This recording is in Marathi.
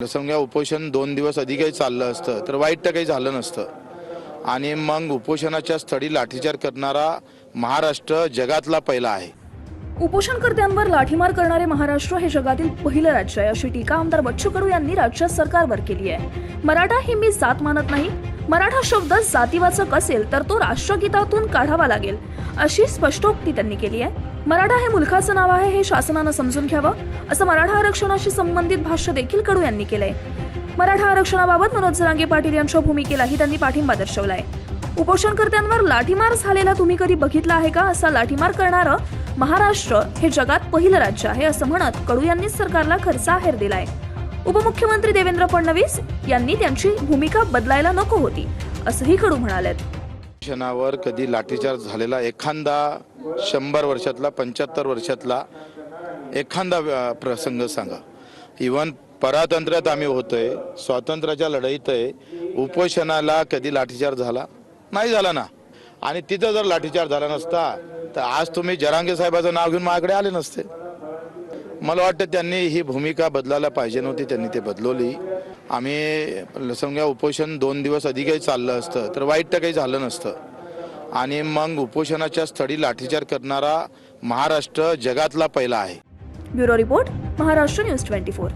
समजा म्हणजे उपोषण दोन दिवस आधी काही चाललं असतं तर वाईट तर काही झालं नसतं. आणि मग उपोषणाच्या स्थळी लाठीचार करणारा महाराष्ट्र जगातला पहिला आहे. उपोषणकर्त्यांवर लाठीमार करणारे महाराष्ट्र हे जगातील पहिलं राज्य आहे अशी टीका आमदार बच्चू कडू यांनी राज्य सरकारवर केली आहे. मराठा ही मी जात मानत नाही मराठा शब्द जातीवाचक असेल तर तो राष्ट्रगीतातून काढावा लागेल अशी स्पष्टोक्ती त्यांनी केली आहे. मराठा हे मुलखाचं नाव आहे हे शासनानं समजून घ्यावं असं मराठा आरक्षणाशी संबंधित भाष्य देखील कडू यांनी केलंय. मराठा आरक्षणाबाबत मनोज जरांगे पाटील यांच्या भूमिकेलाही त्यांनी पाठिंबा दर्शवलाय. उपोषणकर्त्यांवर लाठीमार झालेला तुम्ही कधी बघितला आहे का? असा लाठीमार करणारं महाराष्ट्र हे जगात पहिलं राज्य आहे असं म्हणत कडू यांनी सरकारला खर्च आहेर दिलाय. उपमुख्यमंत्री देवेंद्र फडणवीस यांनी त्यांची भूमिका बदलायला नको होती असंही कडू म्हणालेत. शिक्षणावर कधी लाठीचार झालेला एखादा शंभर वर्षातला पंच्याहत्तर वर्षातला एखादा प्रसंग सांगा. इवन परातंत्र्यात आम्ही होतोय स्वातंत्र्याच्या लढाईत आहे उपोषणाला कधी लाठीचार झाला? नाही झाला ना. आणि तिथं जर लाठीचार झाला नसता तर आज तुम्ही जरांगे साहेबाचं नाव घेऊन माझ्याकडे आले नसते. मला वाटतं त्यांनी ही भूमिका बदलायला पाहिजे नव्हती त्यांनी ते बदलवली. आम्ही समजा उपोषण दोन दिवस अधिकही चाललं असतं तर वाईट तर काही झालं नसतं. आणि मग उपोषणाच्या स्थळी लाठीचार करणारा महाराष्ट्र जगातला पहिला आहे. Bureau report Maharashtra news twenty four.